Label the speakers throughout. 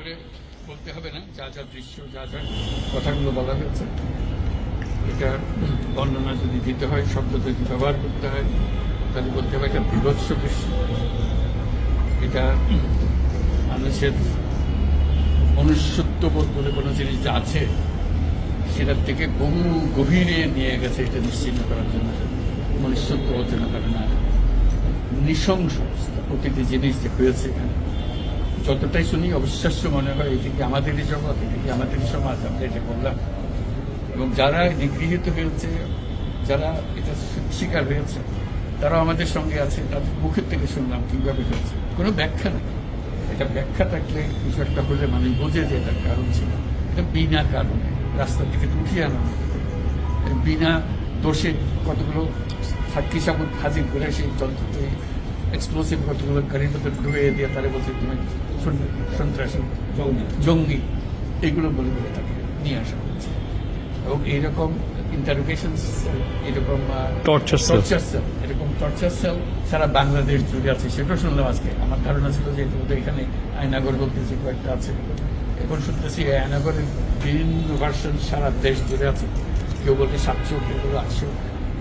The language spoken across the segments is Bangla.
Speaker 1: করে বলতে হবে না, যা যা দৃশ্য, যা যা কথাগুলো বলা হয়েছে। এটা বর্ণনা যদি দিতে হয়, শব্দ যদি ব্যবহার করতে হয়, তাহলে বলতে হবে এটা বিভৎস দৃশ্য। এটা মানুষের মনুষ্যত্ববোধ বলে কোনো জিনিস যা আছে, সেটার থেকে বহু গভীরে নিয়ে গেছে, এটা নিশ্চিন্ন করার জন্য। মনুষ্যত্ব অচেনা করে না নৃশংস প্রতিটি জিনিস যে হয়েছে এখানে। যতটাই শুনি, অবিশ্বাস্য মনে হয়, এটি কি আমাদেরই জগৎ, এটি কি আমাদেরই সমাজ, আমরা এটা করলাম এবং যারা নিগৃহীত হয়েছে, যারা এটা শিকার হয়েছে, তারাও আমাদের সঙ্গে আছে, তাদের মুখের থেকে শুনলাম কীভাবে হয়েছে। কোনো ব্যাখ্যা নেই। এটা ব্যাখ্যা থাকলে কিছু একটা হলে মানুষ বোঝে যে এটার কারণ ছিল। এটা বিনা কারণে, রাস্তা থেকে উঠিয়ে আনা বিনা দোষে কতগুলো সাক্ষী সাবুত হাজির করে সেই যন্ত্র এক্সপ্লোসিভ কতগুলো গাড়ির মধ্যে ঢুয়ে দিয়ে তারা বলছে তুমি সন- সন্ত্রাসী
Speaker 2: জঙ্গি।
Speaker 1: জঙ্গি। এগুলো বলে বলে তাকে নিয়ে আসা হচ্ছে। এবং এইরকম ইন্টারোগেশন এরকম
Speaker 3: cell.
Speaker 1: টর্চার সেল এরকম টর্চার সেল সারা বাংলাদেশ জুড়ে আছে। সেটাও শুনলাম আজকে। আমার ধারণা ছিল যে বোধহয় এখানে আয়নাগর বলতে যে কয়েকটা আছে। এখন শুনতেছি আয়নাগরের বিভিন্ন ভার্সন সারা দেশ জুড়ে আছে। কেউ বলে সাতশো কেউ বলে আটশো।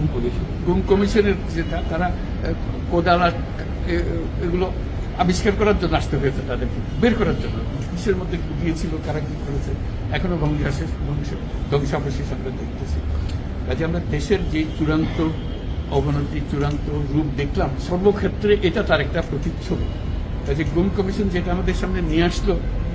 Speaker 2: গুম পুলিশ
Speaker 1: গুম কমিশনের যেটা তারা কোদাল এগুলো আবিষ্কার করার জন্য আসতে হয়েছে তাদেরকে, বের করার জন্য। কিসের মধ্যে গিয়েছিল, কারা কি করেছে? এখনও ধ্বংসাশেষ ধ্বংস ধ্বংসাবশেষ আমরা দেখতেছি। কাজে আমরা দেশের যে চূড়ান্ত অবনতি, চূড়ান্ত রূপ দেখলাম, সর্বক্ষেত্রে এটা তার একটা প্রতিচ্ছবি। কাজে গুম কমিশন যেটা আমাদের সামনে নিয়ে আসলো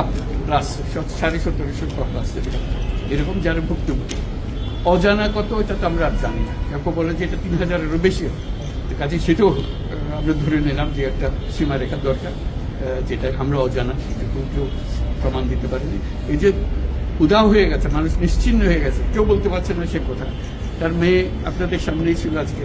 Speaker 1: আপ প্লাস সাড়ে সতেরোশো প্লাস এরকম। যারা ভুক্তভোগী অজানা কত, এটা তো আমরা আর জানি না। কেউ বলে যে এটা তিন হাজারেরও বেশি হবে কাজে সেটাও আমরা ধরে নিলাম যে একটা সীমারেখা দরকার যেটা আমরা অজানা সেটা কেউ প্রমাণ দিতে পারেনি। এই যে উদাও হয়ে গেছে, মানুষ নিশ্চিন্ন হয়ে গেছে, কেউ বলতে পারছে না সে কোথায় তার মেয়ে আপনাদের সামনেই ছিল আজকে।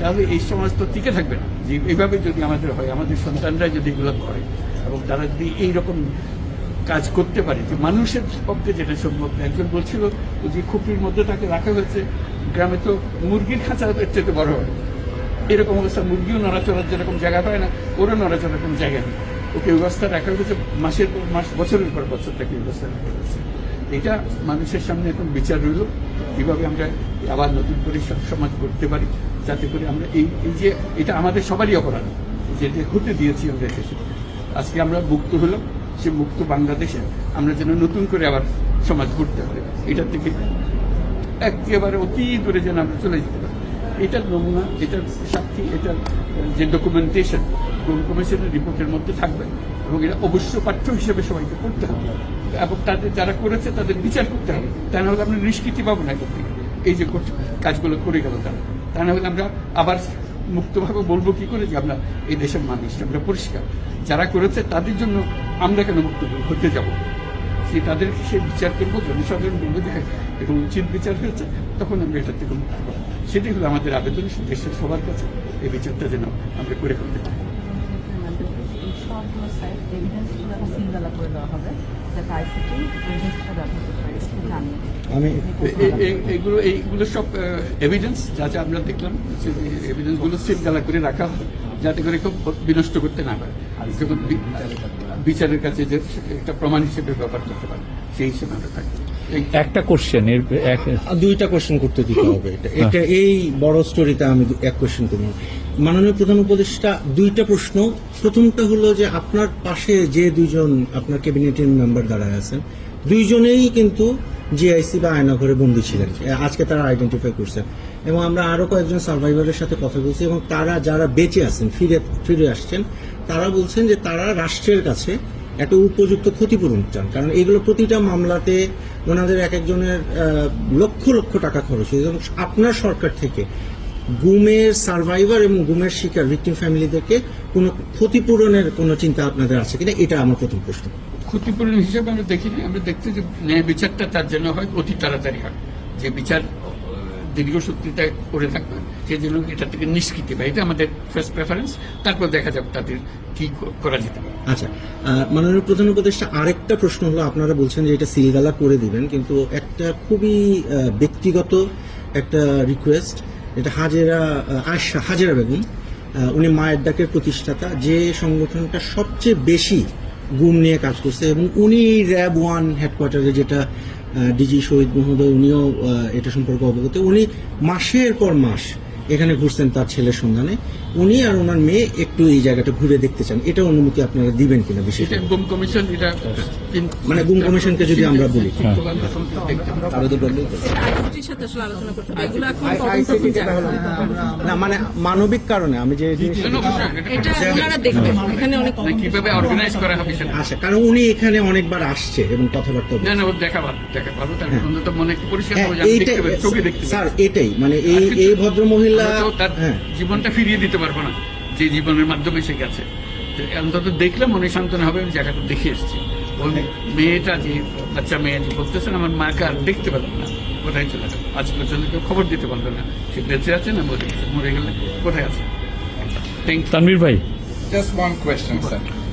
Speaker 1: তাহলে এই সমাজ তো টিকে থাকবে না। যে এইভাবে যদি আমাদের হয়, আমাদের সন্তানরা যদি এগুলো করে, এবং তারা যদি এইরকম কাজ করতে পারে, যে মানুষের পক্ষে যেটা সম্ভব। একজন বলছিল যে খুপির মধ্যে তাকে রাখা হয়েছে, গ্রামে তো মুরগির খাঁচা এর চেয়ে বড় হয়। এরকম অবস্থা, মুরগিও নড়াচড়ার যেরকম জায়গা পায় না, ওরও নড়াচড়ার কোনো জায়গা নেই। ওকে ব্যবস্থা রাখা হয়েছে, মাসের পর মাস, বছরের পর বছর তাকে ব্যবস্থা রাখা হয়েছে। এটা মানুষের সামনে এখন বিচার রইল। কীভাবে আমরা আবার নতুন করে সব সমাজ করতে পারি। যাতে করে আমরা এই এই যে এটা আমাদের সবারই অপরাধ যেটা হতে দিয়েছি আমরা দেশে আজকে আমরা মুক্ত হলাম, সে মুক্ত বাংলাদেশে আমরা যেন নতুন করে আবার সমাজ গড়তে পারি। এটা থেকে একেবারে অতি দূরে যেন আমরা চলে যেতে পারি। এটার নমুনা, এটার সাক্ষী, এটার যে ডকুমেন্টেশন কমিশনের রিপোর্টের মধ্যে থাকবে, এবং এটা অবশ্য পাঠ্য হিসেবে সবাইকে পড়তে হবে। এবং তাদের যারা করেছে, তাদের বিচার করতে হবে। তা না হলে আমরা নিষ্কৃতি পাবো না এটার এই যে কাজগুলো করে গেল তারা। তা না হলে আমরা আবার মুক্তভাবে বলব কি করে যে আমরা এই দেশের মানুষ আমরা পরিষ্কার। যারা করেছে তাদের জন্য আমরা কেন মুক্ত হতে যাব? সে তাদের সে বিচার করব জনসাধারণ বলব যে হ্যাঁ, এটা উচিত বিচার হয়েছে তখন আমরা এটা থেকে মুক্ত পাবো সেটাই হলো আমাদের আবেদন দেশের সবার কাছে এই বিচারটা যেন আমরা করে ফেলতে পারি।
Speaker 3: করে দেওয়া হবে
Speaker 4: আমি
Speaker 1: এ- এ- এইগুলো সব এভিডেন্স যা যা আমরা দেখলাম এভিডেন্সগুলো সিল গালা করে রাখা যাতে করে কেউ বিনষ্ট করতে না পারে। যখন বিচারের কাছে যে একটা প্রমাণ হিসেবে ব্যবহার করতে পারে সেই হিসেবে আমরা থাকি।
Speaker 5: একটা কোশ্চেন এর
Speaker 4: দুইটা কোশ্চেন করতে দিতে হবে এটা। এটা এই বড় স্টোরিতে আমি এক কোশ্চেন করব। মাননীয় প্রধান উপদেষ্টা দুইটা প্রশ্ন। প্রথমটা হলো যে আপনার পাশে যে দুইজন আপনার ক্যাবিনেটের মেম্বার দাঁড়ায় আছেন দুইজনেই কিন্তু জিআইসি বা আয়নাঘরে বন্দী ছিলেন। আজকে তারা আইডেন্টিফাই করছেন এবং আমরা আরও কয়েকজন সার্ভাইভারের সাথে কথা বলছি এবং তারা যারা বেঁচে আছেন, ফিরে ফিরে আসছেন, তারা বলছেন যে তারা রাষ্ট্রের কাছে একটা উপযুক্ত ক্ষতিপূরণ চান। কারণ এগুলো প্রতিটা মামলাতে ওনাদের এক একজনের লক্ষ লক্ষ টাকা খরচ হয়েছে। এবং আপনার সরকার থেকে গুমের সার্ভাইভার এবং গুমের শিকার ভিকটিম ফ্যামিলিদেরকে কোনো ক্ষতিপূরণের কোনো চিন্তা আপনাদের আছে কিনা? এটা আমার প্রথম প্রশ্ন।
Speaker 1: ক্ষতিপূরণ হিসেবে আমরা দেখিনি। আমরা দেখছি যে ন্যায় বিচারটা তার জন্য হয় অতি তাড়াতাড়ি হয়। যে বিচার আহ, দীর্ঘসূত্রিতা করে থাকবে সেই জন্য এটা থেকে নিষ্কৃতি পায়। এটা আমাদের ফার্স্ট প্রেফারেন্স তারপর দেখা যাবে তাদের কি করা যেতে পারে।
Speaker 4: আচ্ছা মাননীয় প্রধান উপদেষ্টা আরেকটা প্রশ্ন হলো আপনারা বলছেন যে এটা সিলগালা করে দিবেন কিন্তু একটা খুবই ব্যক্তিগত একটা রিকোয়েস্ট এটা হাজেরা আহ, হাজেরা বেগম উনি মায়ের ডাকের প্রতিষ্ঠাতা যে সংগঠনটা সবচেয়ে বেশি গুম নিয়ে কাজ করছে এবং উনি র্যাব ওয়ান হেডকোয়ার্টারে যেটা ডিজি শহীদ মহোদয়, উনিও এটা সম্পর্কে অবগত। উনি মাসের পর মাস এখানে ঘুরছেন তার ছেলের সন্ধানে উনি আর ওনার মেয়ে একটু এই জায়গাটা ঘুরে দেখতে চান এটা অনুমতি আপনারা দিবেন কিনা বিশেষ
Speaker 1: গুম কমিশন এটা
Speaker 4: মানে গুম কমিশনকে যদি আমরা বলি। না মানে মানবিক কারণে আমি যে জিনিস
Speaker 1: কেন অবশ্যই এটা-
Speaker 3: এটা ওনারা দেখবেন এখানে অনেক
Speaker 1: মানে কীভাবে অর্গানাইজ করা হবে
Speaker 4: আচ্ছা কারণ উনি এখানে অনেকবার আসছে এবং কথাবার্তা
Speaker 1: না না দেখা ভালো দেখা ভালো তার মনে পরিষ্কার
Speaker 4: হ্যাঁ স্যার এটাই মানে এই এই ভদ্র মহিলা
Speaker 1: আমরা তার
Speaker 4: হ্যাঁ।
Speaker 1: জীবনটা ফিরিয়ে দিতে পারব না যে জীবনের মাধ্যমে সে গেছে। অন্তত দেখলে মনে সান্ত্বনা হবে আমি জায়গাটা দেখে এসেছি। ওই মেয়েটা যে বাচ্চা মেয়ে যে বলতেছেন আমার মাকে আর দেখতে পেলাম না কোথায় চলে গেল? আজ পর্যন্ত কেউ খবর দিতে পারল না। সে বেঁচে আছে না মরে গেছে? মরে গেলে কোথায় আছে? থ্যাংক
Speaker 5: তানভীর ভাই।
Speaker 6: Just one question, sir.